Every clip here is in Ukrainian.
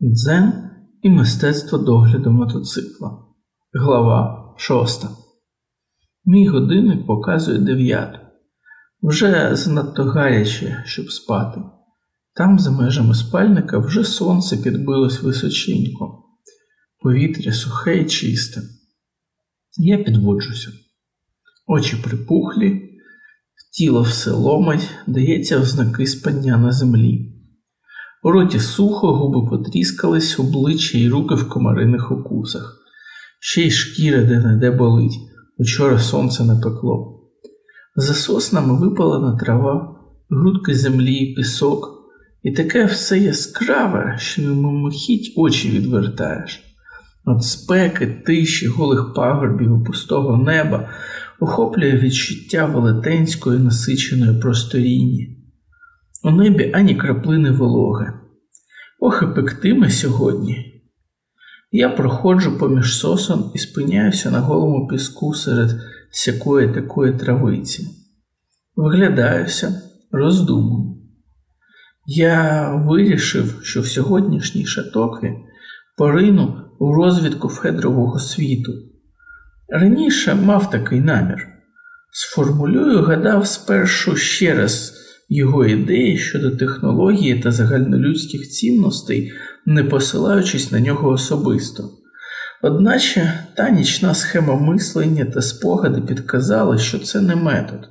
Дзен і мистецтво догляду мотоцикла. Глава 6. Мій годинник показує дев'яту. Вже занадто гаряче, щоб спати. Там, за межами спальника, вже сонце підбилось височенько. Повітря сухе і чисте. Я підводжуся. Очі припухлі, тіло все ломить, дається ознаки спання на землі. У роті сухо, губи потріскались, обличчя і руки в комариних укусах. Ще й шкіра де-не-де болить. Учора сонце напекло. За соснами випалена трава, грудки землі, пісок, і таке все яскраве, що мимохідь очі відвертаєш. От спеки, тиші, голих пагорбів і пустого неба охоплює відчуття велетенської насиченої просторіння. У небі ані краплини вологи. Ох, і пектиме сьогодні. Я проходжу поміж сосон і спиняюся на голому піску серед сякої такої травиці. Виглядаюся, роздумую. Я вирішив, що в сьогоднішній шатокві порину у розвідку федрового світу. Раніше мав такий намір. Сформулюю, гадав спершу ще раз його ідеї щодо технології та загальнолюдських цінностей, не посилаючись на нього особисто. Одначе та нічна схема мислення та спогади підказали, що це не метод.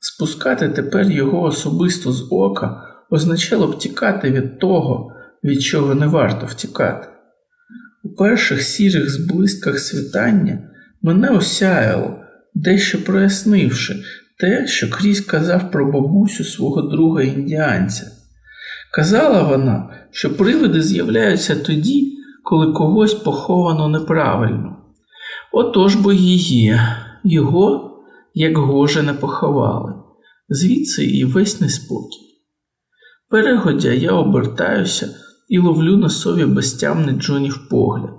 Спускати тепер його особисто з ока означало б тікати від того, від чого не варто втікати. У перших сірих зблистках світання мене осяяло, дещо прояснивши те, що крізь казав про бабусю свого друга індіанця. Казала вона, що привиди з'являються тоді, коли когось поховано неправильно. Отож бо її, його, як гоже, не поховали, звідси і весь неспокій. Перегодя я обертаюся і ловлю на сові безтямний Джонів погляд.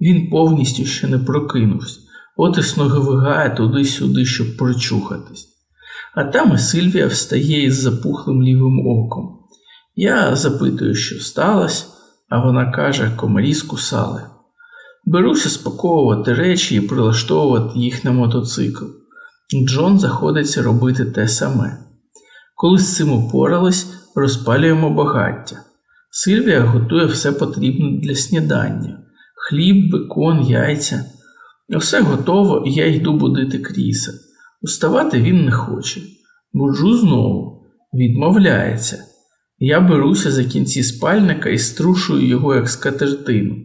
Він повністю ще не прокинувся, от і сноговигає туди-сюди, щоб прочухатись. А там і Сильвія встає із запухлим лівим оком. Я запитую, що сталося, а вона каже, комарі скусали. Беруся спаковувати речі і прилаштовувати їх на мотоцикл. Джон заходиться робити те саме. Коли з цим упорались, розпалюємо багаття. Сильвія готує все потрібне для снідання: хліб, бекон, яйця. Все готово, і я йду будити кріса. Уставати він не хоче. Буджу знову, відмовляється. Я беруся за кінці спальника і струшую його, як скатертину.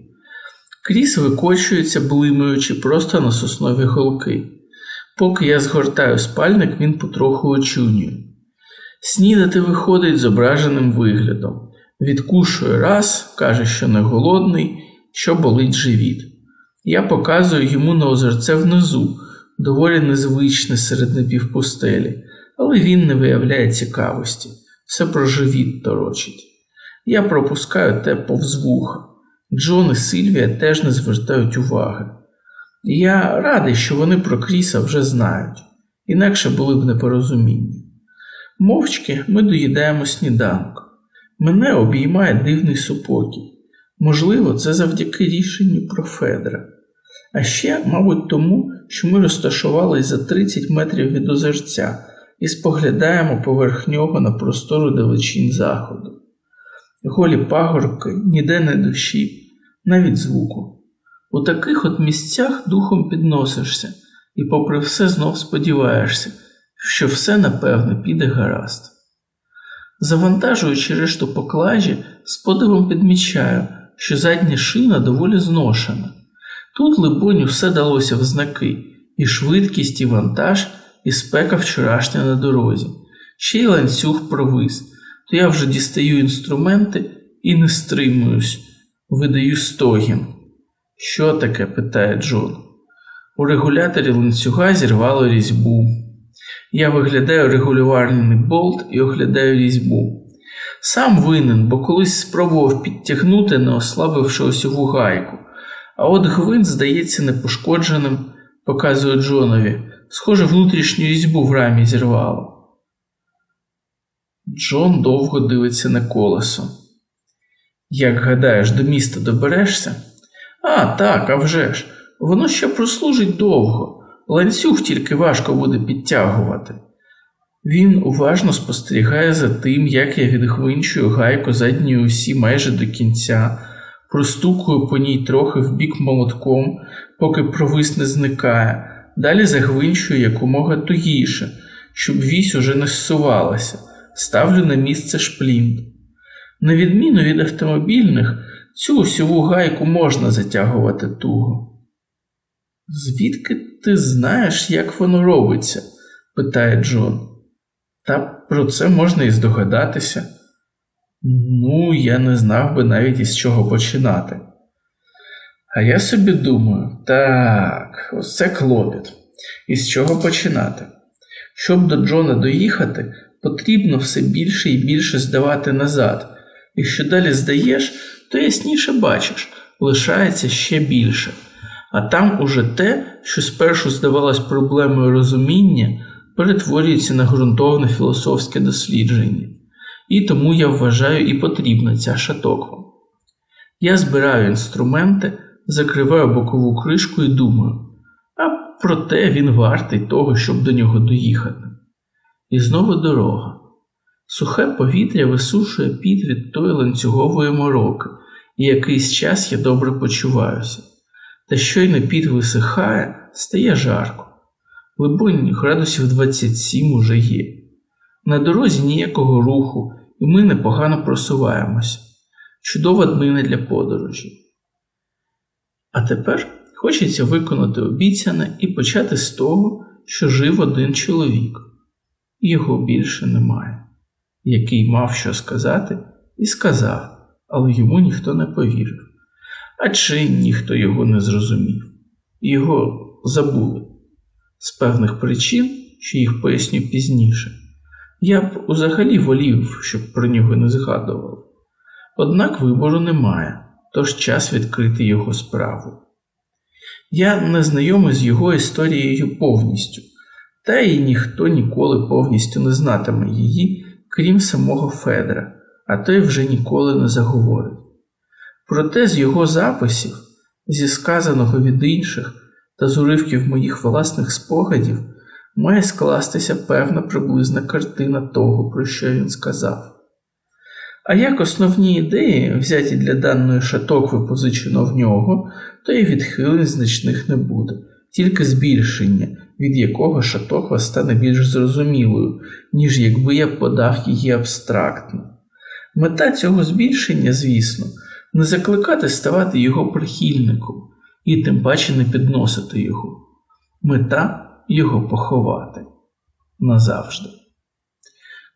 Кріс викочується, блимаючи просто на соснові голки. Поки я згортаю спальник, він потроху очунює. Снідати виходить зображеним виглядом. Відкушує раз, каже, що не голодний, що болить живіт. Я показую йому на озерце внизу, доволі незвичне серед напівпустелі, але він не виявляє цікавості, все про живіт торочить. Я пропускаю те повз вуха. Джон і Сильвія теж не звертають уваги. Я радий, що вони про Кріса вже знають, інакше були б непорозуміння. Мовчки ми доїдаємо сніданок. Мене обіймає дивний супокій. Можливо, це завдяки рішенню про Федра. А ще, мабуть, тому, що ми розташувались за 30 метрів від озерця і споглядаємо поверх нього на простору далечінь заходу. Голі пагорки, ніде не душі, навіть звуку. У таких от місцях духом підносишся і, попри все, знов сподіваєшся, що все напевно піде гаразд. Завантажуючи решту поклажі, з подивом підмічаю, що задня шина доволі зношена. Тут, либонь, усе далося в знаки, і швидкість, і вантаж, і спека вчорашня на дорозі, ще й ланцюг провис, то я вже дістаю інструменти і не стримуюсь, видаю стогін. Що таке? питає Джон. У регуляторі ланцюга зірвало різьбу. Я виглядаю регулювальний болт і оглядаю різьбу. Сам винен, бо колись спробував підтягнути, не ослабивши осьову гайку, а от гвинт здається непошкодженим, показує Джонові. Схоже, внутрішню різьбу в рамі зірвало. Джон довго дивиться на колесо. Як гадаєш, до міста доберешся? А, так, а вже ж. Воно ще прослужить довго. Ланцюг тільки важко буде підтягувати. Він уважно спостерігає за тим, як я відгвинчую гайку задньої осі майже до кінця, простукую по ній трохи в бік молотком, поки провис не зникає, далі загвинчую якомога тугіше, щоб вісь уже не зсувалася, ставлю на місце шплінт. На відміну від автомобільних, цю осьову гайку можна затягувати туго. Звідки ти знаєш, як воно робиться? питає Джон. Та про це можна і здогадатися. Ну, я не знав би навіть із чого починати. А я собі думаю, так, ось це клопіт. Із чого починати? Щоб до Джона доїхати, потрібно все більше і більше здавати назад, і що далі здаєш, то ясніше бачиш, лишається ще більше. А там уже те, що спершу здавалось проблемою розуміння, перетворюється на ґрунтовне філософське дослідження. І тому я вважаю і потрібна ця шатоква. Я збираю інструменти, закриваю бокову кришку і думаю, а проте він вартий того, щоб до нього доїхати. І знову дорога. Сухе повітря висушує під від тої ланцюгової мороки, і якийсь час я добре почуваюся. Та щойно під висихає, стає жарко. Либонь, градусів 27 уже є. На дорозі ніякого руху, і ми непогано просуваємося. Чудова днина для подорожі. А тепер хочеться виконати обіцяне і почати з того, що жив один чоловік, його більше немає, який мав що сказати і сказав, але йому ніхто не повірив. А чи ніхто його не зрозумів, його забули з певних причин, що їх поясню пізніше. Я б взагалі волів, щоб про нього не згадував. Однак вибору немає, тож час відкрити його справу. Я не знайомий з його історією повністю, та й ніхто ніколи повністю не знатиме її, крім самого Федра, а той вже ніколи не заговорить. Проте з його записів, зі сказаного від інших та з уривків моїх власних спогадів, має скластися певна приблизна картина того, про що він сказав. А як основні ідеї, взяті для даної шатокви позичено в нього, то і відхилень значних не буде, тільки збільшення, від якого шатоква стане більш зрозумілою, ніж якби я подав її абстрактно. Мета цього збільшення, звісно, не закликати ставати його прихильником і тим паче не підносити його. Мета його поховати назавжди.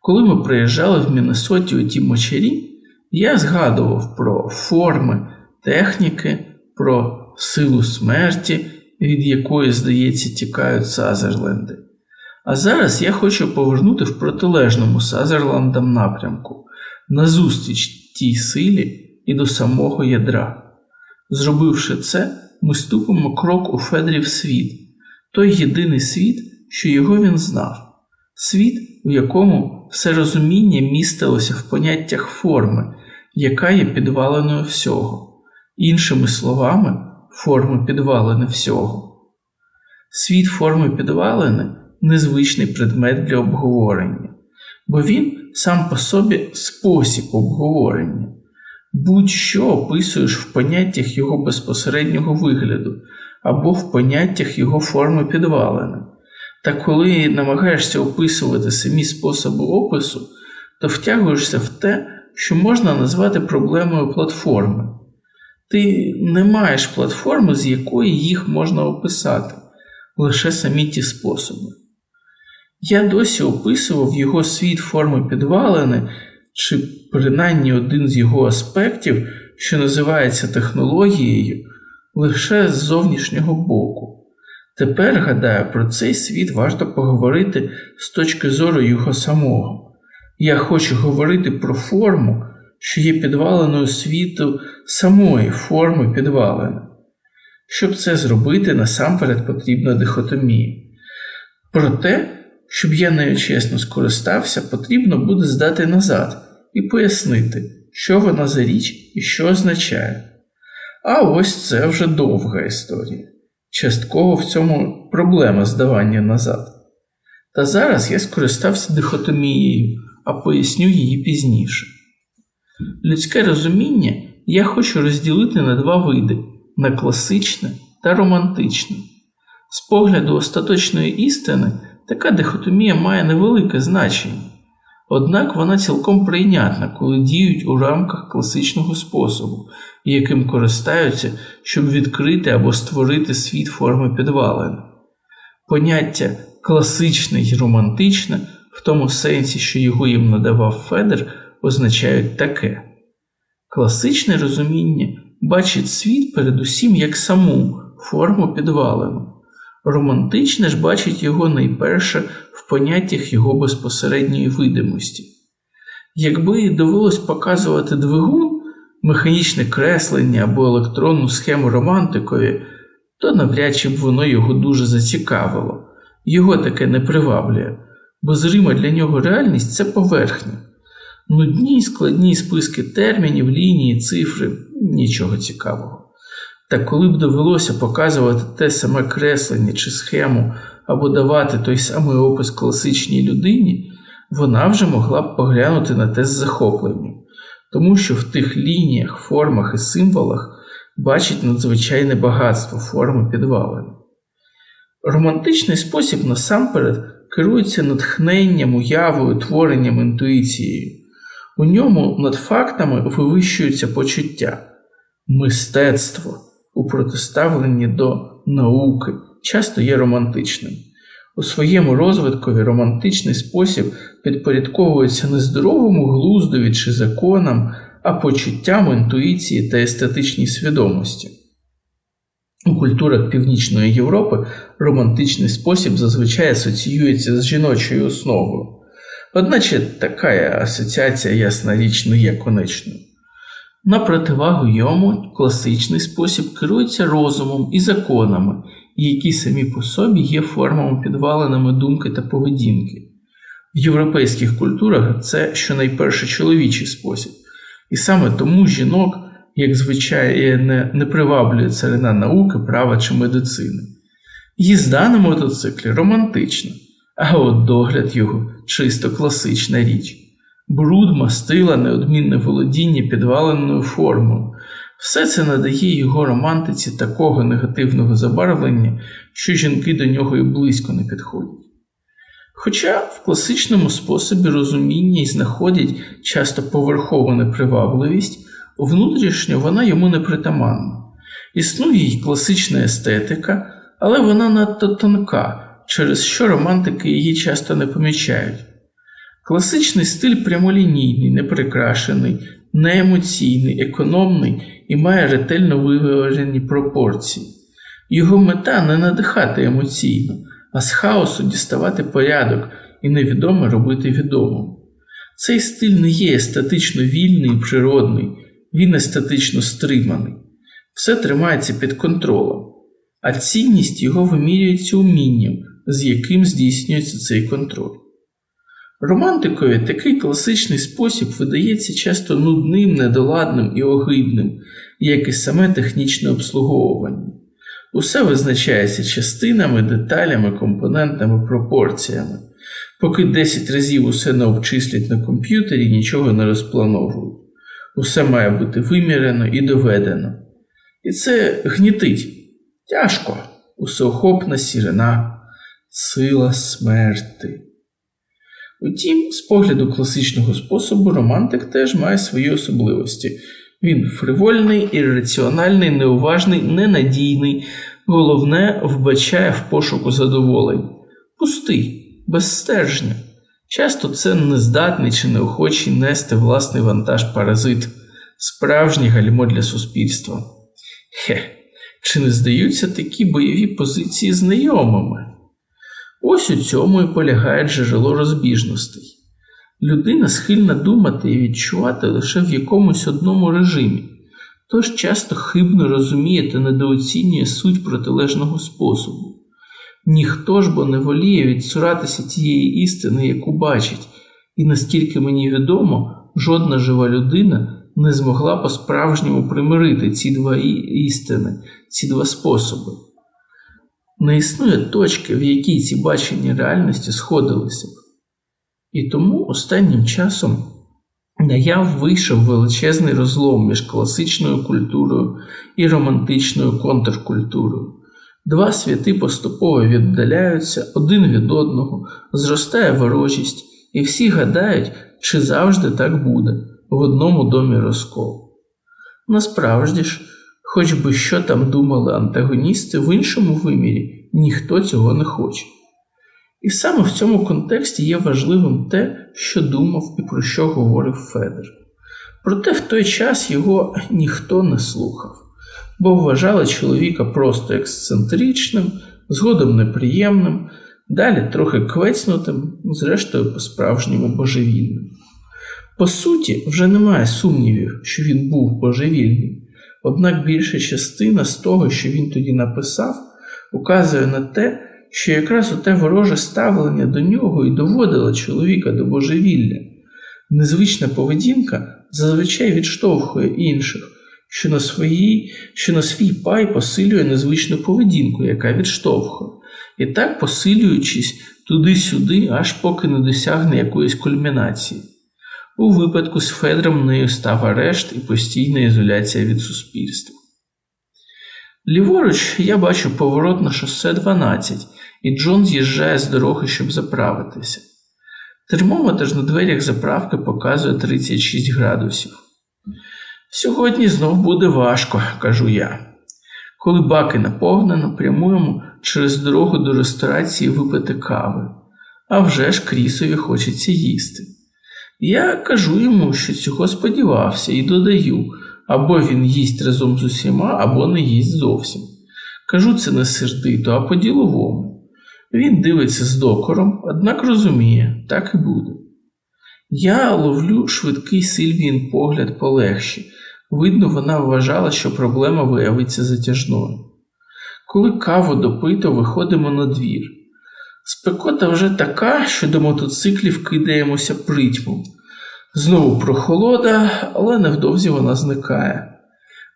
Коли ми приїжджали в Міннесоті у ті мочарі, я згадував про форми, техніки, про силу смерті, від якої, здається, тікають Сазерленди. А зараз я хочу повернути в протилежному Сазерландам напрямку, назустріч тій силі і до самого ядра. Зробивши це, ми ступимо крок у Федрів світ, той єдиний світ, що його він знав, світ, у якому все розуміння містилося в поняттях форми, яка є підваленою всього, іншими словами, форми підвалини всього. Світ форми підвалини незвичний предмет для обговорення, бо він сам по собі спосіб обговорення. Будь-що описуєш в поняттях його безпосереднього вигляду або в поняттях його форми підвалини. Та коли намагаєшся описувати самі способи опису, то втягуєшся в те, що можна назвати проблемою платформи. Ти не маєш платформи, з якої їх можна описати, лише самі ті способи. Я досі описував його світ форми підвалини, чи принаймні один з його аспектів, що називається технологією, лише з зовнішнього боку. Тепер, гадаю, про цей світ варто поговорити з точки зору його самого. Я хочу говорити про форму, що є підваленою світу самої форми підвалини. Щоб це зробити, насамперед потрібна дихотомія. Проте, щоб я нею чесно скористався, потрібно буде здати назад і пояснити, що вона за річ і що означає. А ось це вже довга історія. Частково в цьому проблема здавання назад. Та зараз я скористався дихотомією, а поясню її пізніше. Людське розуміння я хочу розділити на два види на класичне та романтичне. З погляду остаточної істини, така дихотомія має невелике значення, однак вона цілком прийнятна, коли діють у рамках класичного способу, яким користаються, щоб відкрити або створити світ форми підвалин. Поняття класичне й романтичне, в тому сенсі, що його їм надавав Федер, означають таке. Класичне розуміння бачить світ передусім як саму форму підвалену. Романтичне ж бачить його найперше в поняттях його безпосередньої видимості. Якби довелось показувати двигун, механічне креслення або електронну схему романтикові, то навряд чи б воно його дуже зацікавило, його таке не приваблює, бо зрима для нього реальність це поверхня. Нудні складні списки термінів, лінії, цифри нічого цікавого. Та коли б довелося показувати те саме креслення чи схему або давати той самий опис класичній людині, вона вже могла б поглянути на те з захопленням, тому що в тих лініях, формах і символах бачить надзвичайне багатство форми підвалини. Романтичний спосіб насамперед керується натхненням, уявою, творенням інтуїцією. У ньому над фактами вивищуються почуття, мистецтво у протиставленні до науки часто є романтичним. У своєму розвиткові романтичний спосіб підпорядковується не здоровому глуздові чи законам, а почуттям інтуїції та естетичній свідомості. У культурах Північної Європи романтичний спосіб зазвичай асоціюється з жіночою основою. Одначе така асоціація, ясна річ, не є конечною. На противагу йому класичний спосіб керується розумом і законами, які самі по собі є формами підваленими думки та поведінки. В європейських культурах це щонайперше чоловічий спосіб, і саме тому жінок, як звичайно, не, не приваблює царина науки, права чи медицини. Їзда на мотоциклі романтична, а от догляд його чисто класична річ. Бруд, мастила, неодмінне володіння підваленою формою. Все це надає його романтиці такого негативного забарвлення, що жінки до нього і близько не підходять. Хоча в класичному способі розуміння й знаходять часто поверхову непривабливість, внутрішньо вона йому не притаманна. Існує й класична естетика, але вона надто тонка, через що романтики її часто не помічають. Класичний стиль прямолінійний, неприкрашений, неемоційний, економний і має ретельно виважені пропорції. Його мета не надихати емоційно, а з хаосу діставати порядок і невідоме робити відомим. Цей стиль не є естетично вільний і природний, він естетично стриманий, все тримається під контролем, а цінність його вимірюється умінням, з яким здійснюється цей контроль. Романтикові такий класичний спосіб видається часто нудним, недоладним і огидним, як і саме технічне обслуговування. Усе визначається частинами, деталями, компонентами, пропорціями. Поки 10 разів усе не обчислять на комп'ютері, нічого не розплановують. Усе має бути вимірено і доведено. І це гнітить тяжко, усеохопна сірена, сила смерти. Утім, з погляду класичного способу, романтик теж має свої особливості. Він фривольний, ірраціональний, неуважний, ненадійний, головне, вбачає в пошуку задоволень, пустий, без стержня. Часто це нездатний чи неохочий нести власний вантаж паразит, справжнє гальмо для суспільства. Хе, чи не здаються такі бойові позиції знайомими? Ось у цьому і полягає джерело розбіжностей. Людина схильна думати і відчувати лише в якомусь одному режимі, тож часто хибно розуміє та недооцінює суть протилежного способу. Ніхто ж бо не воліє відсуратися тієї істини, яку бачить, і наскільки мені відомо, жодна жива людина не змогла по-справжньому примирити ці два істини, ці два способи. Не існує точки, в якій ці бачення реальності сходилися б. І тому останнім часом наяв вийшов величезний розлом між класичною культурою і романтичною контркультурою. Два святи поступово віддаляються один від одного, зростає ворожість, і всі гадають, чи завжди так буде в одному домі розкол. Насправді ж, хоч би що там думали антагоністи, в іншому вимірі ніхто цього не хоче. І саме в цьому контексті є важливим те, що думав і про що говорив Федер. Проте в той час його ніхто не слухав, бо вважали чоловіка просто ексцентричним, згодом неприємним, далі трохи квецнутим, зрештою по-справжньому божевільним. По суті, вже немає сумнівів, що він був божевільний, однак більша частина з того, що він тоді написав, указує на те, що якраз оте вороже ставлення до нього і доводило чоловіка до божевілля. Незвична поведінка зазвичай відштовхує інших, що на свої, що на свій пай посилює незвичну поведінку, яка відштовхує, і так посилюючись туди-сюди, аж поки не досягне якоїсь кульмінації. У випадку з Федром нею став арешт і постійна ізоляція від суспільства. Ліворуч я бачу поворот на шосе 12, і Джон з'їжджає з дороги, щоб заправитися. Термометр на дверях заправки показує 36 градусів. Сьогодні знов буде важко, кажу я. Коли баки наповнено, прямуємо через дорогу до ресторації випити кави. А вже ж крісові хочеться їсти. Я кажу йому, що цього сподівався, і додаю або він їсть разом з усіма, або не їсть зовсім. Кажу це не сердито, а по-діловому. Він дивиться з докором, однак розуміє, так і буде. Я ловлю швидкий Сильвіїн погляд полегші. Видно, вона вважала, що проблема виявиться затяжною. Коли каву допито, виходимо на двір. Спекота вже така, що до мотоциклів кидаємося притьмом. Знову прохолода, але невдовзі вона зникає.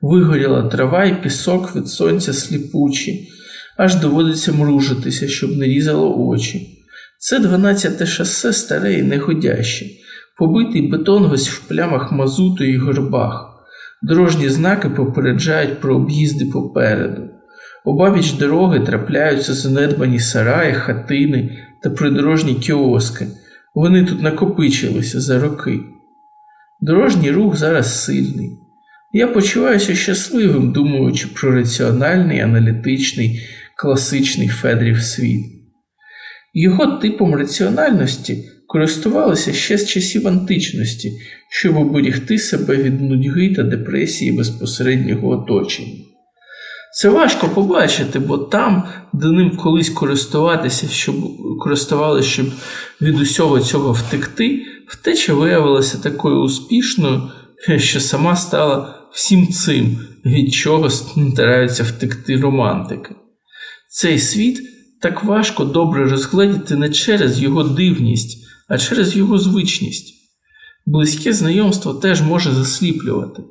Вигоріла трава і пісок від сонця сліпучі, аж доводиться мружитися, щоб не різало очі. Це 12 шосе старе і негодяще, побитий бетон весь в плямах мазуту і горбах. Дорожні знаки попереджають про об'їзди попереду. Обабіч дороги трапляються занедбані сараї, хатини та придорожні кіоски. Вони тут накопичилися за роки. Дорожній рух зараз сильний. Я почуваюся щасливим, думаючи про раціональний, аналітичний, класичний Федрів світ. Його типом раціональності користувалися ще з часів античності, щоб оберігти себе від нудьги та депресії безпосереднього оточення. Це важко побачити, бо там, де ним колись користуватися, щоб користувалися, щоб від усього цього втекти, втеча виявилася такою успішною, що сама стала всім цим, від чого стараються втекти романтики. Цей світ так важко добре розгледіти не через його дивність, а через його звичність. Близьке знайомство теж може засліплювати.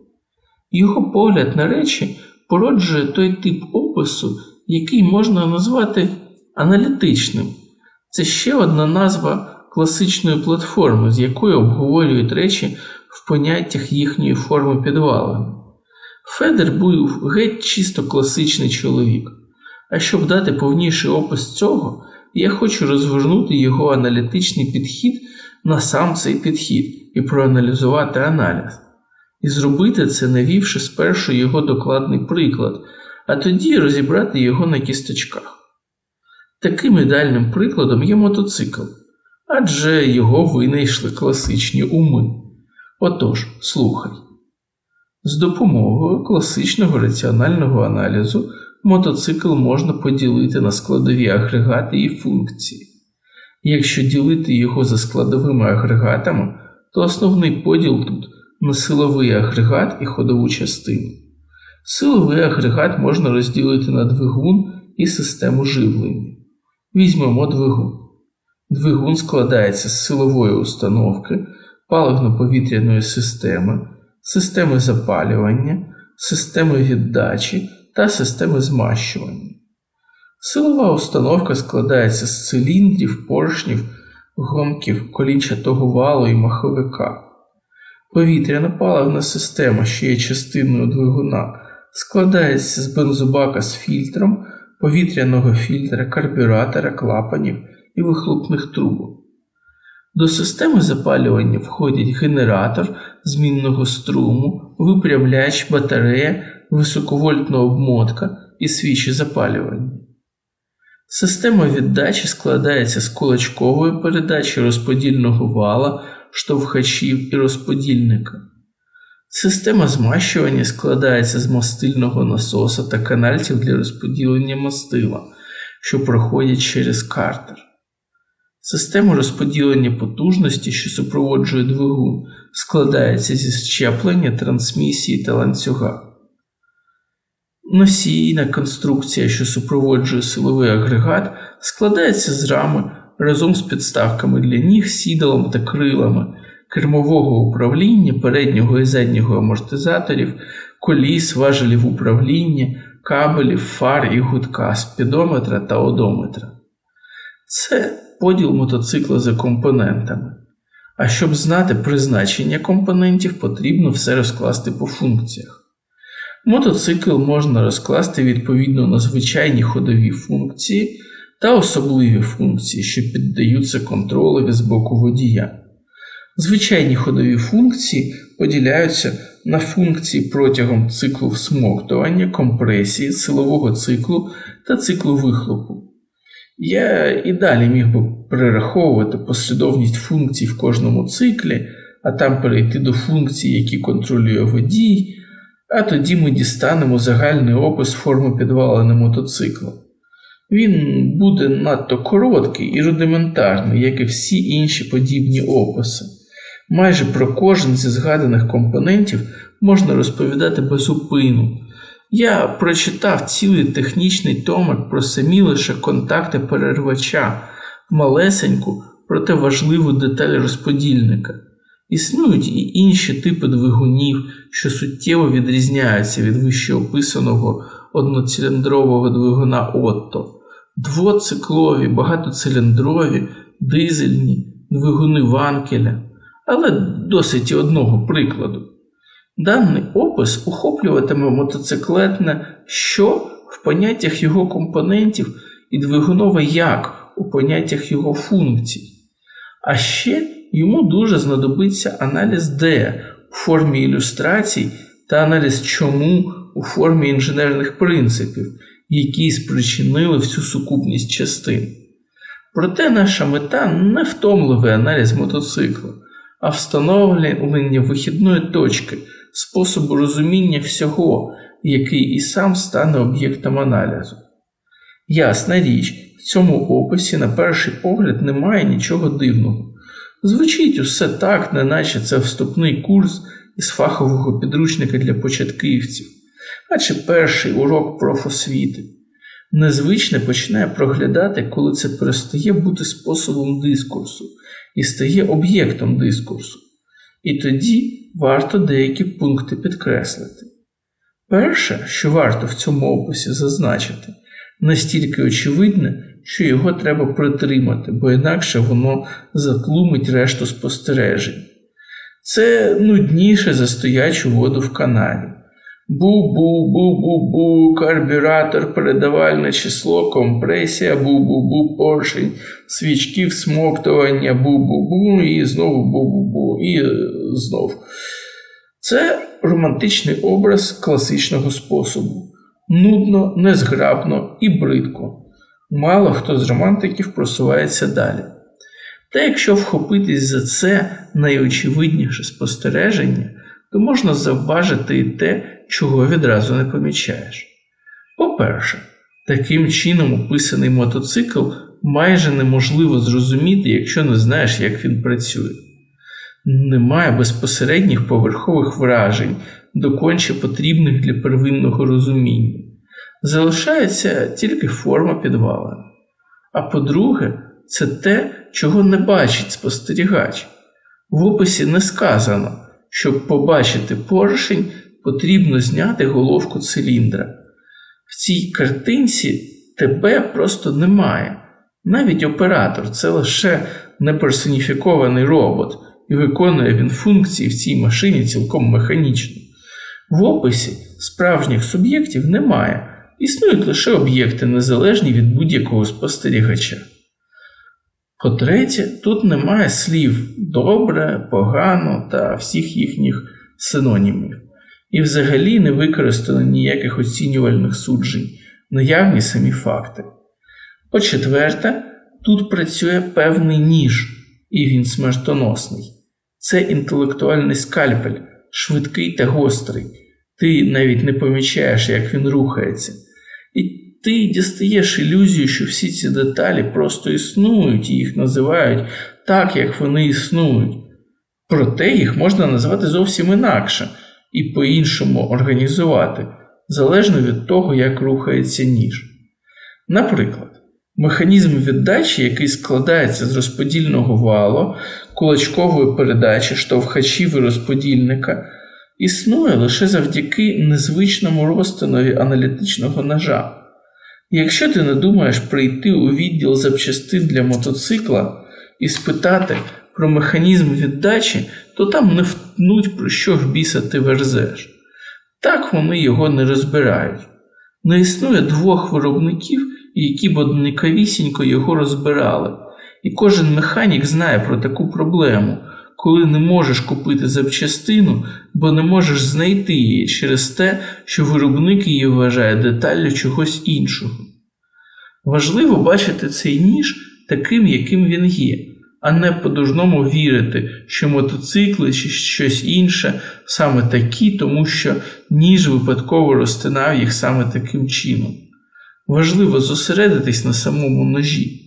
Його погляд на речі породжує той тип опису, який можна назвати аналітичним. Це ще одна назва класичної платформи, з якою обговорюють речі в поняттях їхньої форми підвалини. Федер був геть чисто класичний чоловік. А щоб дати повніший опис цього, я хочу розвернути його аналітичний підхід на сам цей підхід і проаналізувати аналіз і зробити це, навівши спершу його докладний приклад, а тоді розібрати його на кісточках. Таким ідеальним прикладом є мотоцикл, адже його винайшли класичні уми. Отож, слухай. З допомогою класичного раціонального аналізу мотоцикл можна поділити на складові агрегати і функції. Якщо ділити його за складовими агрегатами, то основний поділ тут на силовий агрегат і ходову частину. Силовий агрегат можна розділити на двигун і систему живлення. Візьмемо двигун. Двигун складається з силової установки, паливно-повітряної системи, системи запалювання, системи віддачі та системи змащування. Силова установка складається з циліндрів, поршнів, громків, колінчатого валу і маховика. Повітряна паливна система, що є частиною двигуна, складається з бензобака з фільтром, повітряного фільтра, карбюратора, клапанів і вихлопних трубок. До системи запалювання входять генератор змінного струму, випрямляч, батарея, високовольтна обмотка і свічі запалювання. Система віддачі складається з кулачкової передачі розподільного вала, штовхачів і розподільника. Система змащування складається з мастильного насоса та канальців для розподілення мастила, що проходять через картер. Система розподілення потужності, що супроводжує двигун, складається зі щеплення, трансмісії та ланцюга. Носійна конструкція, що супроводжує силовий агрегат, складається з рами разом з підставками для ніг, сідалом та крилами, кермового управління, переднього і заднього амортизаторів, коліс, важелів управління, кабелів, фар і гудка, спідометра та одометра. Це поділ мотоцикла за компонентами. А щоб знати призначення компонентів, потрібно все розкласти по функціях. Мотоцикл можна розкласти відповідно на звичайні ходові функції та особливі функції, що піддаються контролеві з боку водія. Звичайні ходові функції поділяються на функції протягом циклу всмоктування, компресії, силового циклу та циклу вихлопу. Я і далі міг би перераховувати послідовність функцій в кожному циклі, а там перейти до функцій, які контролює водій, а тоді ми дістанемо загальний опис форми підвалини мотоцикла. Він буде надто короткий і рудиментарний, як і всі інші подібні описи. Майже про кожен зі згаданих компонентів можна розповідати без упину. Я прочитав цілий технічний томик про самі лише контакти перервача, малесеньку, проте важливу деталь розподільника. Існують і інші типи двигунів, що суттєво відрізняються від вищеописаного одноциліндрового двигуна Отто, двоциклові, багатоциліндрові, дизельні, двигуни Ванкеля, але досить і одного прикладу. Даний опис охоплюватиме мотоциклетне що в поняттях його компонентів і двигунове як у поняттях його функцій. А ще йому дуже знадобиться аналіз Д у формі ілюстрацій та аналіз чому у формі інженерних принципів, які спричинили всю сукупність частин. Проте наша мета не втомливий аналіз мотоцикла, а встановлення вихідної точки, способу розуміння всього, який і сам стане об'єктом аналізу. Ясна річ, в цьому описі, на перший погляд, немає нічого дивного. Звучить усе так, неначе це вступний курс із фахового підручника для початківців, а чи перший урок профосвіти. Незвичне починає проглядати, коли це перестає бути способом дискурсу і стає об'єктом дискурсу. І тоді варто деякі пункти підкреслити. Перше, що варто в цьому описі зазначити, настільки очевидне, що його треба притримати, бо інакше воно затлумить решту спостережень. Це нудніше за стоячу воду в каналі. Бу-бу-бу-бу-бу, карбюратор, передавальне число, компресія, бу-бу-бу, поршень, свічки, всмоктування, бу-бу-бу, і знову бу-бу-бу, і е, знов. Це романтичний образ класичного способу. Нудно, незграбно і бридко. Мало хто з романтиків просувається далі. Та якщо вхопитись за це найочевидніше спостереження, то можна завважити і те, чого відразу не помічаєш. По-перше, таким чином описаний мотоцикл майже неможливо зрозуміти, якщо не знаєш, як він працює. Немає безпосередніх поверхових вражень, доконче потрібних для первинного розуміння. Залишається тільки форма підвала. А по-друге, це те, чого не бачить спостерігач. В описі не сказано, Щоб побачити поршень, потрібно зняти головку циліндра. В цій картинці тебе просто немає. Навіть оператор це лише неперсоніфікований робот, і виконує він функції в цій машині цілком механічно. В описі справжніх суб'єктів немає, існують лише об'єкти, незалежні від будь-якого спостерігача. По-третє, тут немає слів добре, погано та всіх їхніх синонімів, і взагалі не використано ніяких оцінювальних суджень, наявні самі факти. По-четверте, тут працює певний ніж, і він смертоносний. Це інтелектуальний скальпель, швидкий та гострий. Ти навіть не помічаєш, як він рухається. І ти дістаєш ілюзію, що всі ці деталі просто існують і їх називають так, як вони існують. Проте їх можна назвати зовсім інакше і по-іншому організувати, залежно від того, як рухається ніж. Наприклад, механізм віддачі, який складається з розподільного валу, кулачкової передачі, штовхачів і розподільника, існує лише завдяки незвичному розтинові аналітичного ножа. Якщо ти не думаєш прийти у відділ запчастин для мотоцикла і спитати про механізм віддачі, то там не втнуть, про що в біса ти верзеш. Так вони його не розбирають. Не існує двох виробників, які б однаковісінько його розбирали, і кожен механік знає про таку проблему, коли не можеш купити запчастину, бо не можеш знайти її через те, що виробник її вважає деталлю чогось іншого. Важливо бачити цей ніж таким, яким він є, а не по-дужному вірити, що мотоцикли чи щось інше саме такі, тому що ніж випадково розтинав їх саме таким чином. Важливо зосередитись на самому ножі.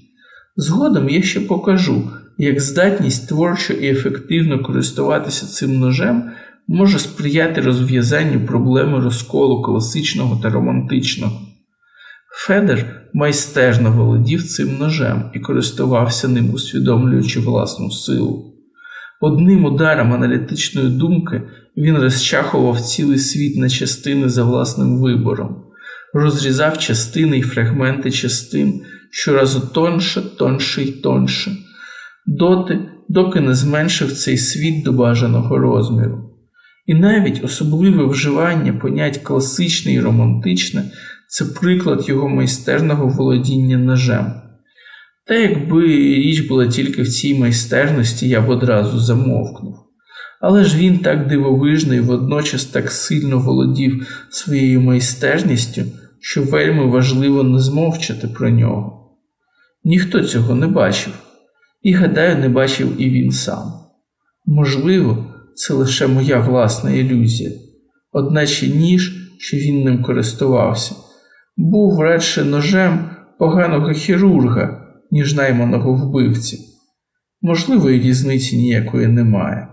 Згодом я ще покажу, як здатність творчо і ефективно користуватися цим ножем може сприяти розв'язанню проблеми розколу класичного та романтичного. Федер майстерно володів цим ножем і користувався ним, усвідомлюючи власну силу. Одним ударом аналітичної думки він розчахував цілий світ на частини за власним вибором, розрізав частини й фрагменти частин щоразу тонше, тонше й тонше, доти, доки не зменшив цей світ до бажаного розміру. І навіть особливе вживання понять класичне і романтичне це приклад його майстерного володіння ножем. Та якби річ була тільки в цій майстерності, я б одразу замовкнув. Але ж він так дивовижно і водночас так сильно володів своєю майстерністю, що вельми важливо не змовчати про нього. Ніхто цього не бачив, і, гадаю, не бачив і він сам. Можливо, це лише моя власна ілюзія, одначе ніж, що він ним користувався, був радше ножем поганого хірурга, ніж найманого вбивці. Можливо, і різниці ніякої немає.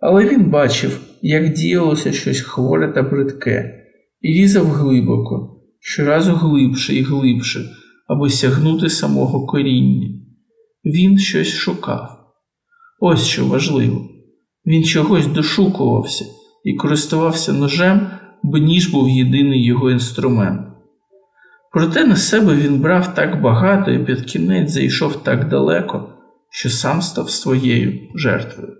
Але він бачив, як діялося щось хворе та бридке, і різав глибоко, щоразу глибше і глибше, аби сягнути самого коріння. Він щось шукав. Ось що важливо. Він чогось дошукувався і користувався ножем, бо ніж був єдиний його інструмент. Проте на себе він брав так багато і під кінець зайшов так далеко, що сам став своєю жертвою.